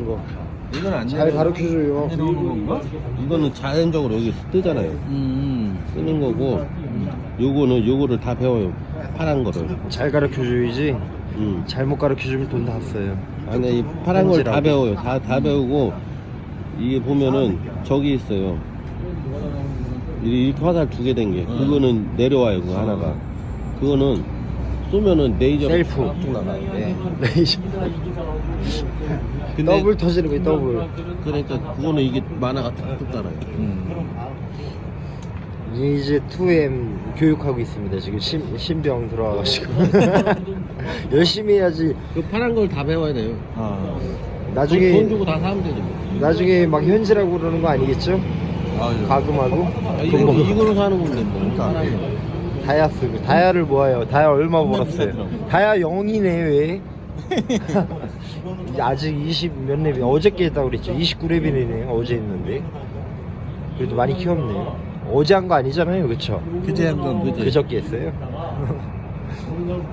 거. 이건 안 잘 내려- 가르쳐줘요. 안 내려오는 건가? 이거는 자연적으로 여기 뜨잖아요. 음. 뜨는 거고 요거는 요거를 다 배워요. 파란 거를. 잘 가르쳐줘야지. 음. 잘못 가르쳐주면 돈 다 써요. 안에 이 파란 걸다 현지라고. 배워요. 다 다 배우고 이게 보면은 저기 있어요. 이- 이렇게 화살 두 개 된 게. 그거는 내려와요. 그 하나가. 그거는 쏘면은 레이저 셀프. 쭉 나가요. 네. 레이저. 근데 더블 터지는 거예요, 더블. 그러니까 그거는 이게 만화가 달아요. 음. 이제 2M 교육하고 있습니다. 지금 신, 신병 들어와가지고. 열심히 해야지. 그 파란 걸 다 배워야 돼요. 아. 돈, 나중에, 돈 주고 다 사면 되죠. 뭐. 나중에 막 현지라고 그러는 거 아니겠죠? 가금하고? 아, 돈 이거 먹어. 이걸로 사는 건데 뭐. 그러니까. 파란 거. 다이아 쓰고. 다이아를 모아요. 다이아 얼마 벌었어요? 다이아 0이네, 왜? 아직 20몇 랩이 어저께 했다고 그랬죠. 29랩이네 어제 했는데. 그래도 많이 키웠네요. 어제 한 거 아니잖아요 그쵸? 그제 한건 그제. 그저께 했어요